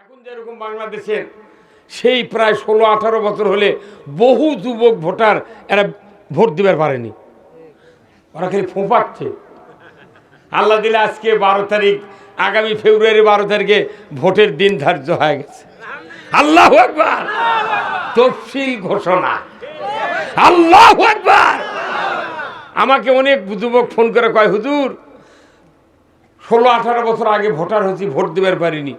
এখন যেরকম বাংলাদেশের সেই প্রায় ষোলো, আঠারো বছর হলে বহু যুবক ভোটার এরা ভোট দিবার পারেনি। ওরা খালি ফোঁপাচ্ছে। আল্লাহ দিলে আজকে বারো তারিখ, আগামী ফেব্রুয়ারি বারো তারিখে ভোটের দিন ধার্য হয়ে গেছে। আল্লাহ একবার তফসিল ঘোষণা। আল্লাহ একবার আমাকে অনেক যুবক ফোন করে কয়, হুজুর, ষোলো, আঠারো বছর আগে ভোটার হয়েছি, ভোট দেবার পারিনি।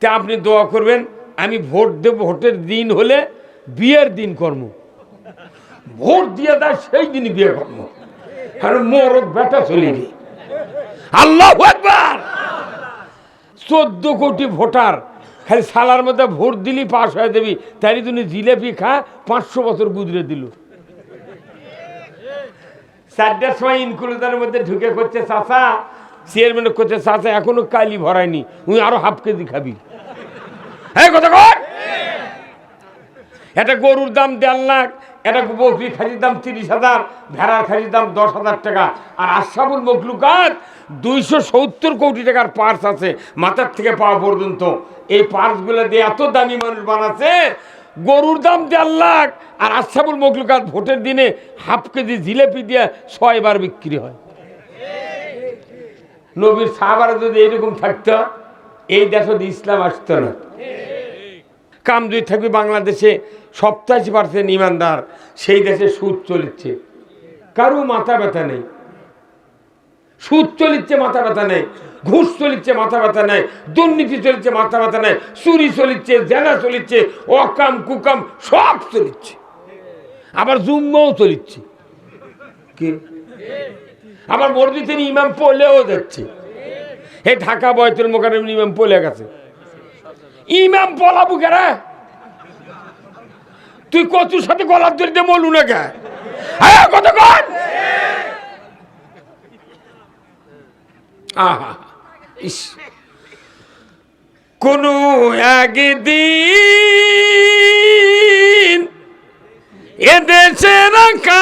তা আপনি দোয়া করবেন, আমি ভোট দেব, ভোটের দিন হলে বিয়ের দিন কর্ম। ভোট দিয়ে দেয়, সেই দিনই বিয়ে কর্ম। কারণ মোরক বেটা চলিনি আল্লাহ চোদ্দ কোটি ভোটার, খালি সালার মধ্যে ভোট দিলি পাশ হয়ে দেবি তাই তুমি জিলেপি খা, পাঁচশো বছর গুজরে দিল। চারটার সময় ইনকুলেটারের মধ্যে ঢুকে করছে, চাচা চেয়ারম্যান করছে চাচা এখনও কালি ভরায়নি। উনি আরও হাফ কেজি খাবি। হ্যাঁ কথা কর। একটা গরুর দাম দেড় লাখ, একটা বকরি খাসির দাম তিরিশ হাজার, ভেড়ার খাসির দাম দশ হাজার টাকা। আর আশাবুল মখলুকাত দুইশো সত্তর কোটি টাকার পার্স আছে মাথার থেকে পাওয়া পর্যন্ত। এই পার্সগুলো দিয়ে এত দামি মানুষ বানাচ্ছে, গরুর দাম দেড় লাখ, আর আশাবুল মখলুকাত ভোটের দিনে হাফ কেজি জিলেপি দিয়ে ছয়বার বিক্রি হয়। নবীর সাহাবারা যদি এইরকম থাকতো, এই দেশে ইসলাম আসতো না। কাম যদি থাকবে বাংলাদেশে, সপ্তাশি পার্সেন্ট ইমানদার, সেই দেশে সুদ চলিচ্ছে কারও মাথা ব্যথা নেই। সুদ চলিচ্ছে মাথা ব্যথা নেই। ঘুষ চলিচ্ছে মাথা ব্যথা নেই। দুর্নীতি চলিচ্ছে মাথা ব্যথা নেই। চুরি চলিচ্ছে জেনা চলিচ্ছে অকাম, কুকাম, সব চলিচ্ছে আবার জুম্মাও চলিচ্ছে কি? আবার মসজিদে ইমাম পড়লেও যাচ্ছে হে ঢাকা বয়তুল মোকারম ইমাম পড়লে গেছে। ইমাম পলাবু কেরা তুই কচুর সাথে গলার ধরতে বলু না কে? হ্যাঁ কতক্ষণ আহা, ইস। কোনো একদিন এদেশের আকাশে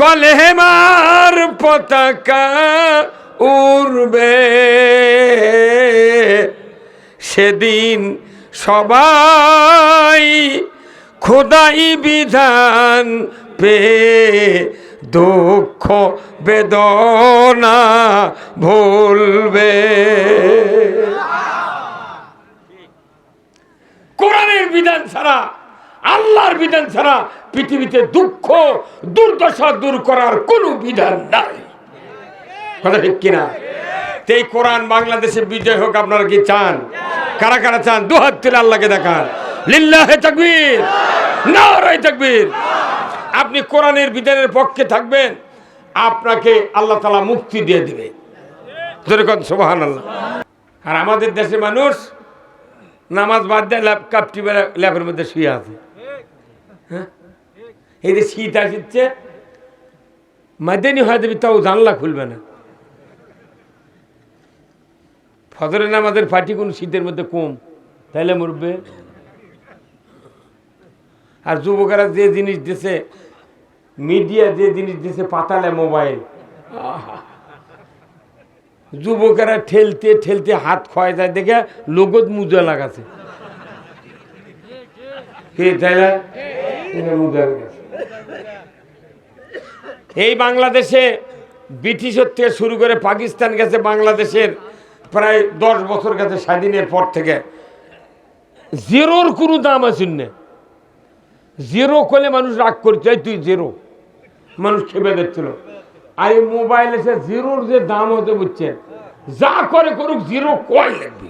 কলেমার পতাকা উড়বে। সেদিন সবাই খোদাই বিধান পে দুঃখ বেদনা ভুলবে। কোরআনের বিধান ছাড়া আল্লাহর বিধান ছাড়া পৃথিবীতে দুঃখ, দুর্দশা দূর করার কোনো বিধান নাই। কথা ঠিক কিনা? এই কোরআন বাংলাদেশে বিজয় হোক, আপনারা কি চান? কারা কারা চান? দু হাত তুলে আল্লাহকে দেখান। লিল্লাহে তাকবীর, নারায়ে তাকবীর। আপনি কোরআনের বিধানের পক্ষে থাকবেন, আপনাকে আল্লাহ তালা মুক্তি দিয়ে দিবে। যেরকম সোহান আল্লাহ আর আমাদের দেশে মানুষ নামাজ বাদ দেয়, ল্যাপ কাপটি ল্যাপের মধ্যে শুয়ে আছে। হ্যাঁ? এই যে শীত আসছে মাদেনি হয়ে যাবি, তাও জানলা খুলবে না। ফজরের নামাজের ফাটি কোন শীতের মধ্যে কম। তাইলে মরবে। আর যুবকেরা যে জিনিস দিছে, মিডিয়া যে জিনিস দিছে, পাতালে মোবাইল। যুবকেরা ঠেলতে ঠেলতে হাত ক্ষয় যায়, দেখে লোগত মুজা লাগাছে। কে তাইলে? এই বাংলাদেশে ব্রিটিশের থেকে শুরু করে পাকিস্তান গেছে, বাংলাদেশের প্রায় দশ বছর গেছে, স্বাধীনের পর থেকে। জিরোর কোনো দাম আছে না। জিরো করলে মানুষ রাগ করছে তুই জিরো। মানুষ খেপে দিচ্ছিল আর এই মোবাইল এসে জিরোর যে দাম হতে বুঝছেন যা করে করুক, জিরো কয় লাগবে?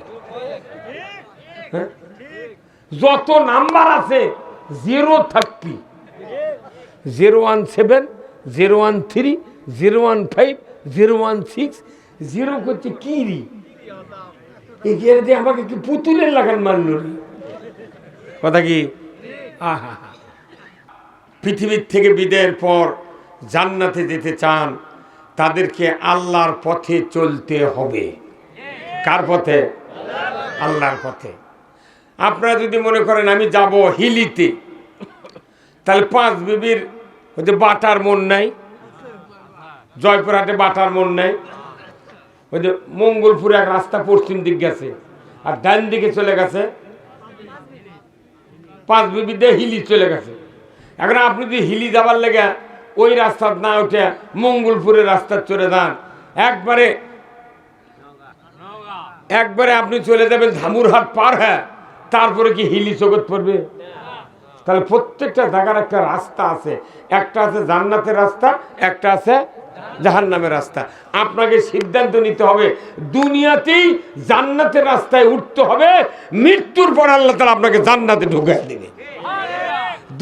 হ্যাঁ? যত নাম্বার আছে জিরো থাকবি zero one seven zero one three zero one five zero one six zero করছে কি রি? এগিয়ে দিয়ে আমাকে কি পুতুলের লাগান মারল রে? কথা কি? আহা। পৃথিবীর থেকে বিদায়ের পর জান্নাতে যেতে চান তাদেরকে আল্লাহর পথে চলতে হবে। কার পথে? আল্লাহর পথে। আপনারা যদি মনে করেন আমি যাব হিলিতে, তাহলে পাঁচ বিবির হচ্ছে বাটার মন নাই, জয়পুরহাটে বাটার মন নাই ওই যে মঙ্গলপুরে এক রাস্তা পশ্চিম দিক গেছে, আর ডান দিকে চলে গেছে, পাঁচ বিবি দিয়ে হিলি চলে গেছে। এখন আপনি যদি হিলি যাবার লেগে ওই রাস্তার না উঠে মঙ্গলপুরের রাস্তা চলে যান, একবারে একবারে আপনি চলে যাবেন ধামুরহাট পার হ্যাঁ। তারপরে কি হিলি জগৎ পড়বে? তাহলে প্রত্যেকটা জায়গার একটা রাস্তা আছে। একটা আছে জান্নাতের রাস্তা, একটা আছে জাহান্নামের রাস্তা। আপনাকে সিদ্ধান্ত নিতে হবে, দুনিয়াতেই জান্নাতের রাস্তায় উঠতে হবে, মৃত্যুর পর আল্লাহ তালা আপনাকে জান্নাতে ঢুকাই দেবে।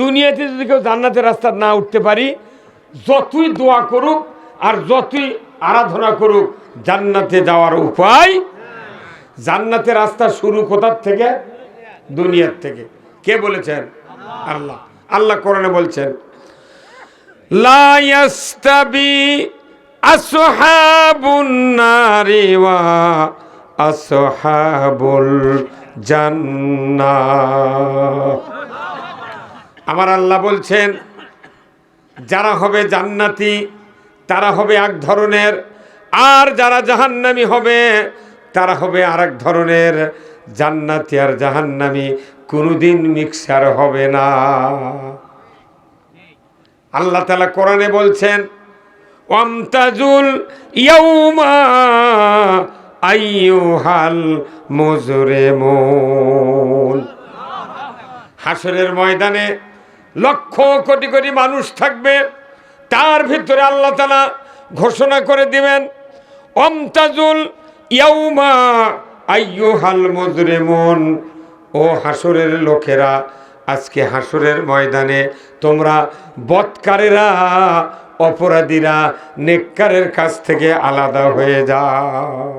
দুনিয়াতে যদি কেউ জান্নাতের রাস্তা না উঠতে পারি, যতই দোয়া করুক আর যতই আরাধনা করুক, জান্নাতে যাওয়ার উপায়, জান্নাতের রাস্তা শুরু কোথার থেকে? দুনিয়ার থেকে। কে বলেছেন? আল্লাহ। আল্লাহ কোরআনে বলছেন, লা ইয়াস্তাবি আসহাবুন ওয়া আসহাবুল জান্নাহ। আমার আল্লাহ বলছেন, যারা হবে জান্নাতি, তারা হবে এক ধরনের, আর যারা জাহান্নামি হবে, তারা হবে আর এক ধরনের। জান্নাতি আর জাহান্নামি কোনোদিন মিক্সার হবে না। আল্লাহ তালা কোরআনে বলছেন, ওয়ামতাজুল ইয়াউমা আইয়ুহাল মুজরিমুন। হাসরের ময়দানে লক্ষ কোটি কোটি মানুষ থাকবে, তার ভিতরে আল্লাহ তালা ঘোষণা করে দিবেন অমতাজুল ইয়াউমা আইয়ুহাল মুজরিমুন। ও হাসরের লোকেরা, আজকে হাসরের ময়দানে তোমরা বৎকারেরা, অপরাধীরা, নেককারের কাছ থেকে আলাদা হয়ে যাও।